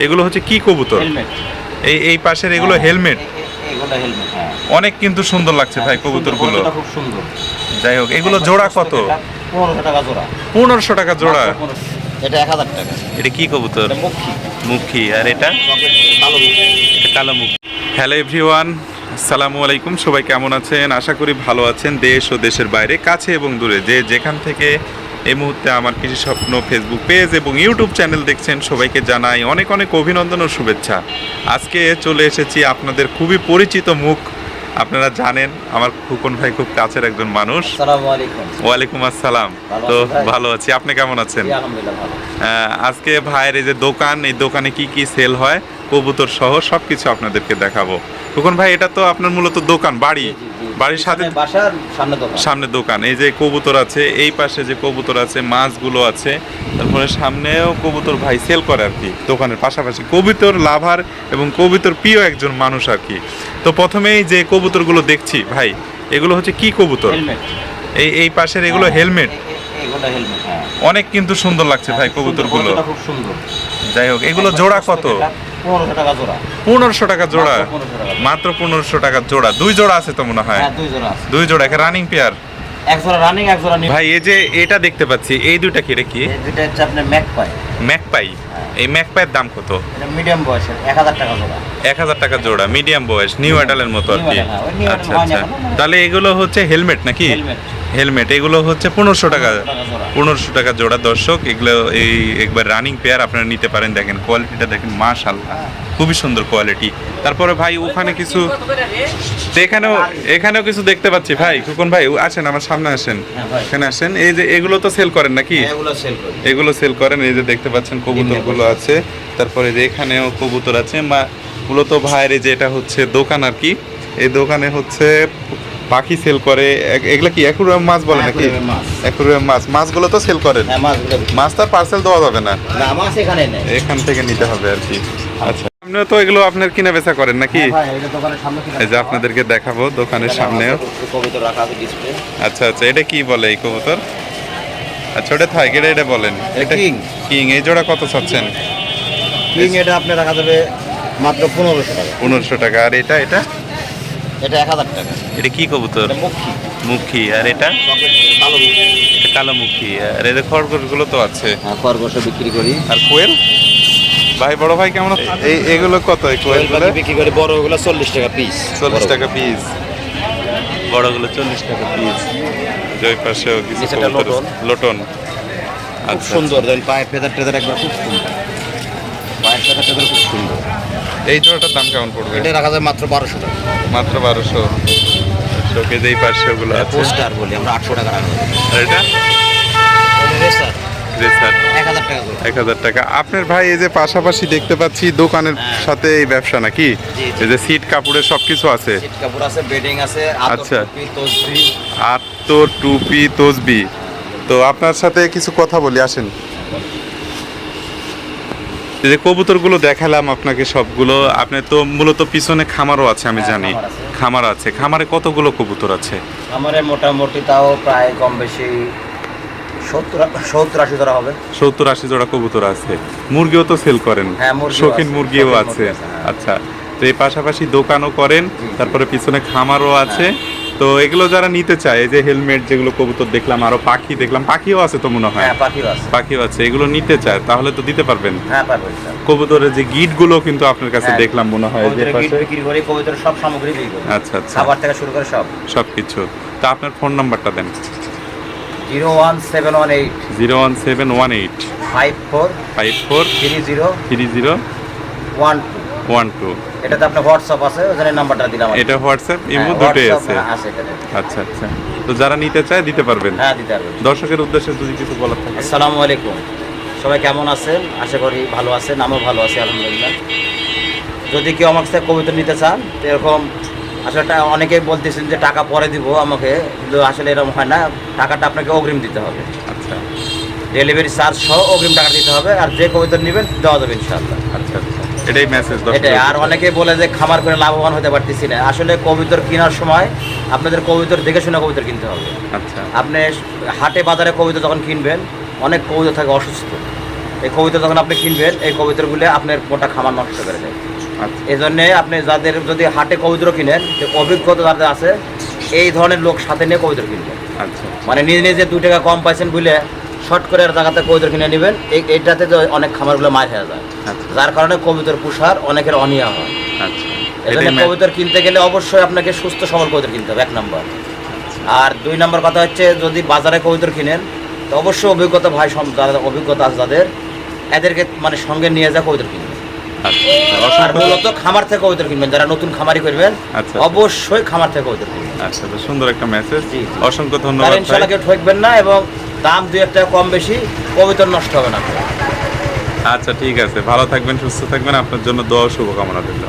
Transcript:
এগুলো হচ্ছে কি কবুতর? এই এই পাশের এগুলো হেলমেট হেলমেট হ্যাঁ। অনেক কিন্তু সুন্দর লাগছে ভাই কবুতরগুলো। কবুতরটা খুব সুন্দর। যাই হোক এগুলো জোড়া কত? পনেরোশো টাকা জোড়া। পনেরোশো টাকা জোড়া। মাত্র 1500 এটা এক হাজার টাকা। এটা কি কবুতর? মুখী। মুখী। আর এটা? কালো মুখী। মুখ। হ্যালো এভরিওয়ান সালামু আলাইকুম। সবাই কেমন আছেন? আশা করি ভালো আছেন। দেশ ও দেশের বাইরে কাছে এবং দূরে। যে যেখান থেকে এই মুহূর্তে আমার কৃষি স্বপ্ন ফেসবুক পেজ এবং ইউটিউব চ্যানেল দেখছেন সবাইকে জানাই অনেক অনেক অভিনন্দন ও শুভেচ্ছা। আজকে চলে এসেছি আপনাদের খুবই পরিচিত মুখ। আপনারা জানেন আমার খুকন ভাই খুব কাছের একজন মানুষ। ওয়ালাইকুম আসসালাম। তো ভালো আছি। আপনি কেমন আছেন? আজকে ভাইয়ের এই যে দোকান এই দোকানে কি কি সেল হয় কবুতর সহ সবকিছু আপনাদেরকে দেখাবো। তখন ভাই এটা তো আপনার মূলত দোকান বাড়ি। বাড়ির সাথে বাসার সামনে দোকান। সামনে দোকান। এই যে কবুতর আছে এই পাশে যে কবুতর আছে মাছগুলো আছে। তারপরে সামনেও কবুতর ভাই সেল করে আর কি দোকানের পাশাপাশি। কবুতর লাভার এবং কবুতর প্রিয় একজন মানুষ আর কি। তো প্রথমেই যে কবুতরগুলো দেখছি ভাই এগুলো হচ্ছে কি কবুতর? এই এই পাশের এগুলো হেলমেট হেলমেট হ্যাঁ। অনেক কিন্তু সুন্দর লাগছে ভাই কবুতরগুলো। কবুতরটা খুব সুন্দর। যাই হোক এগুলো জোড়া কত? পনেরোশো টাকা জোড়া। পনেরোশো টাকা জোড়া। মাত্র 1500 টাকা। মাত্র পনেরোশো টাকা জোড়া। দুই জোড়া আছে তো মনে হয়? হ্যাঁ দুই জোড়া আছে। দুই জোড়া। একটা রানিং পেয়ার এক জোড়া রানিং এক জোড়া ভাই এই যে এটা দেখতে পাচ্ছি এই দুইটা কি রে কি? দুইটা হচ্ছে আপনার ম্যাক ম্যাকপাই এই ম্যাকপাইয়ের দাম কত? এটা মিডিয়াম বয়সের এক হাজার টাকা জোড়া। এক হাজার টাকা জোড়া মিডিয়াম বয়স নিউ অ্যাডালের মতো আর কি। হ্যাঁ, আচ্ছা আচ্ছা। তাহলে এগুলো হচ্ছে হেলমেট নাকি? হেলমেট হেলমেট এগুলো হচ্ছে পনেরোশো টাকা পনেরোশো টাকা জোড়া। দর্শক এগুলো এই একবার রানিং পেয়ার আপনারা নিতে পারেন। দেখেন কোয়ালিটিটা দেখেন মাশাল্লাহ খুবই সুন্দর কোয়ালিটি তারপরে ভাই ওখানে কিছু এখানেও এখানেও কিছু দেখতে পাচ্ছি। ভাই খুকন ভাই আসেন আমার সামনে আসেন। হ্যাঁ, এখানে আসেন। এই যে এগুলো তো সেল করেন নাকি? এগুলো সেল এগুলো সেল করেন। এই যে দেখতে পাচ্ছেন কবুতরগুলো আছে। তারপরে যে এখানেও কবুতর আছে। মা মূলত ভাইয়ের যে এটা হচ্ছে দোকান আর কি। এই দোকানে হচ্ছে পাখি সেল করে এগুলা কি একুরিয়াম মাছ বলে নাকি? Aquarium মাছ। মাছগুলো তো সেল করেন? হ্যাঁ। মাছ তার পার্সেল দেওয়া যাবে না? না মাছ এখানে নেই। এখান থেকে নিতে হবে আর কি। আচ্ছা। আপনিও তো এগুলো আপনার কিনা বেচা করেন নাকি? হ্যাঁ সামনে এই যে আপনাদেরকে দেখাবো দোকানের সামনেও। ডিসপ্লে আচ্ছা আচ্ছা এটা কি বলে এই কবুতর? আচ্ছা ওটা থাক এটা এটা বলেন। এটা। কিং। এই জোড়া কত চাচ্ছেন? কিং এটা আপনি রাখা যাবে মাত্র পনেরোশো টাকা। পনেরোশো টাকা। আর এটা এটা? এটা এক হাজার টাকা। এটা কি কবুতর? এটা মুখী। মুখী। আর এটা? কালো মুখী। এটা কালো মুখী। আর এদের খড়গোশগুলো তো আছে। হ্যাঁ খরগোশ বিক্রি করি। আর কোয়েল? ভাই বড় ভাই কেমন এই এগুলো কত এই কোয়েল কোয়েলগুলো? বিক্রি করি। বড় ওগুলো চল্লিশ টাকা পিস চল্লিশ টাকা পিস বড়গুলো চল্লিশ টাকা পিস জয় পাশেও কিছু লোটন। লোটন। খুব আচ্ছা সুন্দর। দেন পায়ের ফেদার টেদার একবার খুব সুন্দর। পায়ের ফেদার টেদার খুব সুন্দর। এই জোড়াটার দাম কেমন পড়বে? এটা রাখা যায় মাত্র বারোশো টাকা। মাত্র বারোশো। শোকেজ এই পাশে ওগুলো পোস্টার বলি আমরা আটশো টাকা রাখা আর এটা? রেসার। এক হাজার টাকা আপনার ভাই এই যে পাশাপাশি দেখতে পাচ্ছি দোকানের হ্যাঁ। সাথে এই ব্যবসা নাকি। এই যে সিট কাপড়ের সব কিছু আছে কাপড় আছে বেডিং আছে আচ্ছা। টুপি তসবি। টুপি তসবি। তো আপনার সাথে কিছু কথা বলি আসেন। যে কবুতরগুলো দেখালাম আপনাকে সবগুলো আপনি তো মূলত পিছনে খামারও আছে আমি হ্যাঁ, জানি। খামার আছে। খামারে কতগুলো কবুতর আছে? আমার মোটামুটি তাও প্রায় কম বেশি সত্তর আশি হবে। সত্তর আশি জোড়া কবুতর আছে। মুরগিও তো সেল করেন। হ্যাঁ, শৌখিন মুরগিও আছে। হ্যাঁ। আচ্ছা। তো এই পাশাপাশি দোকানও করেন। তারপরে পিছনে খামারও আছে। তো এগুলো যারা নিতে চায় যে হেলমেট যেগুলো কবুতর দেখলাম আরও পাখি দেখলাম পাখিও আছে তো মনে হয়? হ্যাঁ পাখিও আছে। পাখিও আছে এগুলো নিতে চায় তাহলে তো দিতে পারবেন। হ্যাঁ পারবেন স্যার। কবুতরের যে গিটগুলো কিন্তু আপনার কাছে হ্যাঁ। দেখলাম মনে হয় যে গিট পাশে। বিক্রি করি সব সামগ্রী বিক্রি করি। আচ্ছা আচ্ছা। খাবার থেকে শুরু করে সব। সবকিছু। তো আপনার ফোন নাম্বারটা দেন। Zero one seven one eight. Zero one seven one eight. Five four five four three zero three zero one two one two. এটাতে আপনার হোয়াটসঅ্যাপ আছে ওখানে নাম্বারটা দিলাম এটা হোয়াটসঅ্যাপ ইমো হ্যাঁ, দুটোই আছে। আচ্ছা আচ্ছা। তো যারা নিতে চায় দিতে পারবেন। হ্যাঁ দিতে পারবেন। দর্শকের উদ্দেশ্যে যদি কিছু বলার থাকে। আসসালামু আলাইকুম। সবাই কেমন আছেন? আশা করি ভালো আছেন আমিও ভালো আছি আলহামদুলিল্লাহ। যদি কেউ আমার কাছে কবিতা নিতে চান তো এরকম আসলে অনেকেই বলতেছেন যে টাকা পরে দিব আমাকে কিন্তু আসলে এরকম হয় না। টাকাটা আপনাকে অগ্রিম দিতে হবে। আচ্ছা। ডেলিভারি চার্জ সহ অগ্রিম টাকা দিতে হবে আর যে কবিতা নেবেন দেওয়া যাবে ইনশাআল্লাহ। আচ্ছা আচ্ছা। এটাই মেসেজ এটাই। আর অনেকে বলে যে খামার করে লাভবান হতে পারতেছি না। আসলে কবিতর কেনার সময় আপনাদের কবিতর দেখে শুনে কবিতর কিনতে হবে। আচ্ছা। আপনি হাটে বাজারে কবিতা যখন কিনবেন অনেক কবিতা থাকে অসুস্থ। এই কবিতর যখন আপনি কিনবেন এই কবিতরগুলো আপনার মোটা খামার নষ্ট করে দেয়। আচ্ছা। এই জন্যে আপনি যাদের যদি হাটে কবিতর কিনেন যে অভিজ্ঞতা যাদের আছে এই ধরনের লোক সাথে নিয়ে কবিতর কিনবেন। আচ্ছা। মানে নিজে নিজে দুই টাকা কম পাইছেন বুঝলে শর্ট করে আর জায়গাতে কবিতর কিনে নেবেন। এই এইটাতে তো অনেক খামারগুলো মার হয়ে যায়। আচ্ছা। যার কারণে কবিতর পুষার অনেকের অনিয়া হয়। আচ্ছা। ম্যা- কবিতর কিনতে গেলে অবশ্যই আপনাকে সুস্থ সবল কবিতর কিনতে হবে এক নম্বর। আর দুই নম্বর কথা হচ্ছে যদি বাজারে কবিতর কিনেন তো অবশ্যই অভিজ্ঞতা ভাই যারা অভিজ্ঞতা আছে যাদের এদেরকে মানে সঙ্গে নিয়ে যায় কবিতর আচ্ছা আর মূলত খামার থেকে কবিতর কিনবেন যারা নতুন খামারি করবেন আচ্ছা। অবশ্যই খামার থেকে আচ্ছা সুন্দর একটা মেসেজ। অসংখ্য ধন্যবাদ ভাই। কেউ ঠকবেন না এবং দাম দুই একটা কম বেশি কবিতর নষ্ট হবে না। আচ্ছা ঠিক আছে। ভালো থাকবেন সুস্থ থাকবেন। আপনার জন্য দোয়া শুভকামনা রইল।